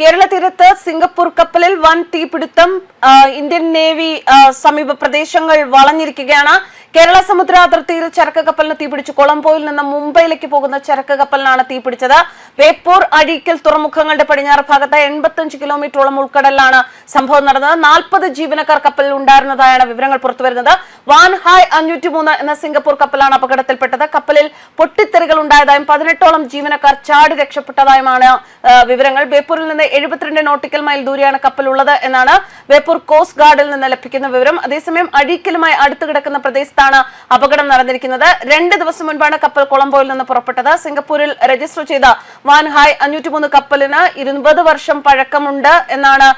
കേരള തീരത്ത് സിംഗപ്പൂർ കപ്പലിൽ വൻ തീപിടുത്തം ഇന്ത്യൻ നേവി സമീപ പ്രദേശങ്ങൾ വളഞ്ഞിരിക്കുകയാണ്. കേരള സമുദ്ര അതിർത്തിയിൽ ചരക്ക് കപ്പലിന് തീപിടിച്ചു. കൊളംബോയിൽ നിന്ന് മുംബൈയിലേക്ക് പോകുന്ന ചരക്ക് കപ്പലിനാണ് തീപിടിച്ചത്. വേപ്പൂർ അഴീക്കൽ തുറമുഖങ്ങളുടെ പടിഞ്ഞാറ് ഭാഗത്ത് എൺപത്തഞ്ച് കിലോമീറ്ററോളം ഉൾക്കടലിലാണ് സംഭവം നടന്നത്. നാൽപ്പത് ജീവനക്കാർ കപ്പലിൽ ഉണ്ടായിരുന്നതായാണ് വിവരങ്ങൾ പുറത്തുവരുന്നത്. വാൻ ഹായ് അഞ്ഞൂറ്റി മൂന്ന് എന്ന സിംഗപ്പൂർ കപ്പലാണ് അപകടത്തിൽപ്പെട്ടത്. കപ്പലിൽ പൊട്ടിത്തെറികൾ ഉണ്ടായതായും പതിനെട്ടോളം ജീവനക്കാർ ചാടി രക്ഷപ്പെട്ടതായുമാണ് വിവരങ്ങൾ. ബേപ്പൂരിൽ നിന്ന് എഴുപത്തിരണ്ട് നോട്ടിക്കൽ മൈൽ ദൂരെയാണ് കപ്പൽ ഉള്ളത് എന്നാണ് ബേപ്പൂർ കോസ്റ്റ് ഗാർഡിൽ നിന്ന് ലഭിക്കുന്ന വിവരം. അതേസമയം അഴീക്കലുമായി അടുത്ത് കിടക്കുന്ന പ്രദേശത്താണ് അപകടം നടന്നിരിക്കുന്നത്. രണ്ട് ദിവസം മുൻപാണ് കപ്പൽ കൊളംബോയിൽ നിന്ന് പുറപ്പെട്ടത്. സിംഗപ്പൂരിൽ രജിസ്റ്റർ ചെയ്ത വാൻഹായ് അഞ്ഞൂറ്റി മൂന്ന് കപ്പലിന് ഇരുപത് വർഷം പഴക്കമുണ്ട് എന്നാണ്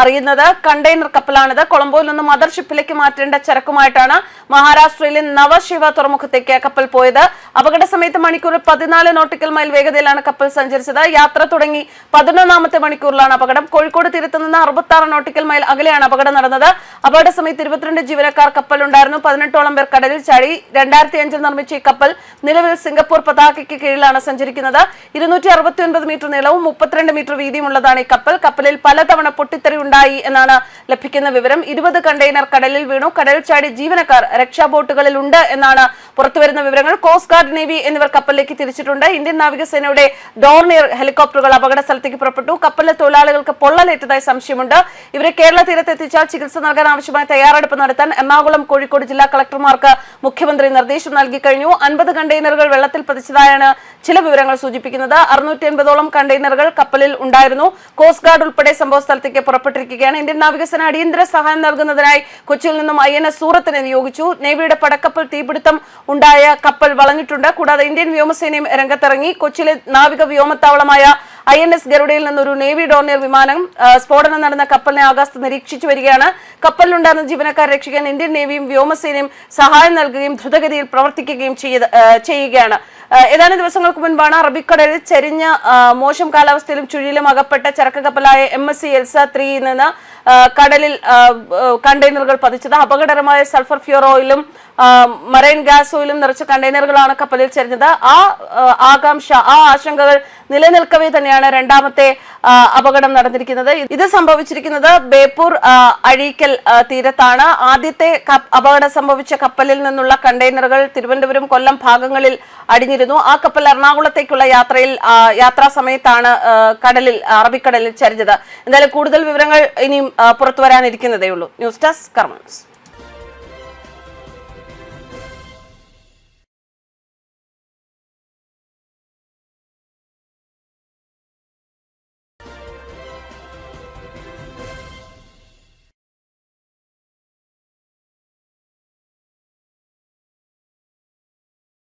അറിയുന്നത്. കണ്ടെയ്നർ കപ്പലാണിത്. കൊളംബോയിൽ നിന്ന് മദർഷിപ്പിലേക്ക് മാറ്റേണ്ട ചരക്കുമായിട്ടാണ് മഹാരാഷ്ട്രയിലെ നവശിവ തുറമുഖത്തേക്ക് കപ്പൽ പോയത്. അപകട സമയത്ത് മണിക്കൂറിൽ പതിനാല് നോട്ടിക്കൽ മൈൽ വേഗതയിലാണ് കപ്പൽ സഞ്ചരിച്ചത്. യാത്ര തുടങ്ങി പതിനൊന്നാമത്തെ മണിക്കൂറിലാണ് അപകടം. കോഴിക്കോട് തീരത്ത് നിന്ന് അറുപത്തി ആറ് നോട്ടിക്കൽ മൈൽ അകലെയാണ് അപകടം നടന്നത്. അപകട സമയത്ത് ഇരുപത്തിരണ്ട് ജീവനക്കാർ കപ്പലുണ്ടായിരുന്നു. പതിനെട്ടോളം പേർ കടലിൽ ചാടി. രണ്ടായിരത്തി അഞ്ചിൽ നിർമ്മിച്ച ഈ കപ്പൽ നിലവിൽ സിംഗപ്പൂർ പതാകയ്ക്ക് കീഴിലാണ് സഞ്ചരിക്കുന്നത്. ഇരുന്നൂറ്റി അറുപത്തി ഒൻപത് മീറ്റർ നീളവും മുപ്പത്തിരണ്ട് മീറ്റർ വീതിയുമുള്ളതാണ് ഈ കപ്പൽ. കപ്പലിൽ പലതവണ പൊട്ടിത്തെറി ഉണ്ടായി എന്നാണ് ലഭിക്കുന്ന വിവരം. ഇരുപത് കണ്ടെയ്നർ കടലിൽ വീണു. കടലിൽ ചാടി ജീവനക്കാർ രക്ഷാബോട്ടുകളിൽ ഉണ്ട് എന്നാണ് പുറത്തുവരുന്ന വിവരങ്ങൾ. കോസ്റ്റ് ഗാർഡ് നേവി എന്നിവർ കപ്പലിലേക്ക് തിരിച്ചിട്ടുണ്ട്. ഇന്ത്യൻ നാവികസേനയുടെ ഡോർണിയർ ഹെലികോപ്റ്ററുകൾ അപകട സ്ഥലത്തേക്ക് പുറപ്പെട്ടു. കപ്പലിലെ തൊഴിലാളികൾക്ക് പൊള്ളലേറ്റതായി സംശയമുണ്ട്. ഇവരെ കേരള തീരത്തെത്തിച്ചാൽ ചികിത്സ നൽകാൻ ആവശ്യമായ തയ്യാറെടുപ്പ് നടത്താൻ എറണാകുളം കോഴിക്കോട് ജില്ലാ കളക്ടർമാർക്ക് മുഖ്യമന്ത്രി നിർദ്ദേശം നൽകി കഴിഞ്ഞു. അൻപത് കണ്ടെയ്നറുകൾ വെള്ളത്തിൽ പതിച്ചതായാണ് ചില വിവരങ്ങൾ സൂചിപ്പിക്കുന്നത് അറുന്നൂറ്റി അൻപതോളം കണ്ടെയ്നറുകൾ കപ്പലിൽ ഉണ്ടായിരുന്നു. കോസ്റ്റ് ഗാർഡ് ഉൾപ്പെടെ സംഭവ സ്ഥലത്തേക്ക് പുറപ്പെട്ടിരിക്കുകയാണ്. ഇന്ത്യൻ നാവികസേന അടിയന്തര സഹായം നൽകുന്നതിനായി കൊച്ചിയിൽ നിന്നും ഐ എൻ എസ് സൂറത്തിനെ നിയോഗിച്ചു. നേവിയുടെ പടക്കപ്പൽ തീപിടുത്തം ഉണ്ടായ കപ്പൽ വളഞ്ഞിട്ടുണ്ട്. കൂടാതെ ഇന്ത്യൻ വ്യോമസേനയും രംഗത്തിറങ്ങി. കൊച്ചിയിലെ നാവിക വ്യോമത്താവളമായ ഐ എൻ എസ് ഗരുഡയിൽ നിന്നൊരു നേവി ഡോർണിയർ വിമാനം സ്ഫോടനം നടന്ന കപ്പലിനെ ആകാശത്ത് നിരീക്ഷിച്ചു വരികയാണ്. കപ്പലിലുണ്ടായിരുന്ന ജീവനക്കാരെ രക്ഷിക്കാൻ ഇന്ത്യൻ നേവിയും വ്യോമസേനയും സഹായം നൽകുകയും ദ്രുതഗതിയിൽ പ്രവർത്തിക്കുകയും ചെയ്യുകയാണ്. ഏതാനും ദിവസങ്ങൾക്ക് മുൻപാണ് അറബിക്കടലിൽ ചെരിഞ്ഞ മോശം കാലാവസ്ഥയിലും ചുഴിയിലും അകപ്പെട്ട ചരക്ക് കപ്പലായ എം എസ് സി എൽസ ത്രീയിൽ നിന്ന് കടലിൽ കണ്ടെയ്നറുകൾ പതിച്ചത്. അപകടകരമായ സൾഫർ ഫ്യൂർ ഓയിലും മറൈൻ ഗ്യാസ് ഓയിലും നിറച്ച കണ്ടെയ്നറുകളാണ് കപ്പലിൽ ചെരിഞ്ഞത്. ആ ആകാംക്ഷ ആ ആശങ്കകൾ നിലനിൽക്കവേ തന്നെയാണ് രണ്ടാമത്തെ അപകടം നടന്നിരിക്കുന്നത്. ഇത് സംഭവിച്ചിരിക്കുന്നത് ബേപ്പൂർ അഴീക്കൽ തീരത്താണ്. ആദ്യത്തെ അപകടം സംഭവിച്ച കപ്പലിൽ നിന്നുള്ള കണ്ടെയ്നറുകൾ തിരുവനന്തപുരം കൊല്ലം ഭാഗങ്ങളിൽ അടിഞ്ഞിരുന്നു. ആ കപ്പൽ എറണാകുളത്തേക്കുള്ള യാത്രയിൽ യാത്രാ സമയത്താണ് കടലിൽ അറബിക്കടലിൽ ചരിഞ്ഞത്. എന്തായാലും കൂടുതൽ വിവരങ്ങൾ ഇനിയും ആ, പുറത്തു വരാനിരിക്കുന്നതേ ഉള്ളൂ ന്യൂസ് ഡെസ്ക് കർമ്മൻസ്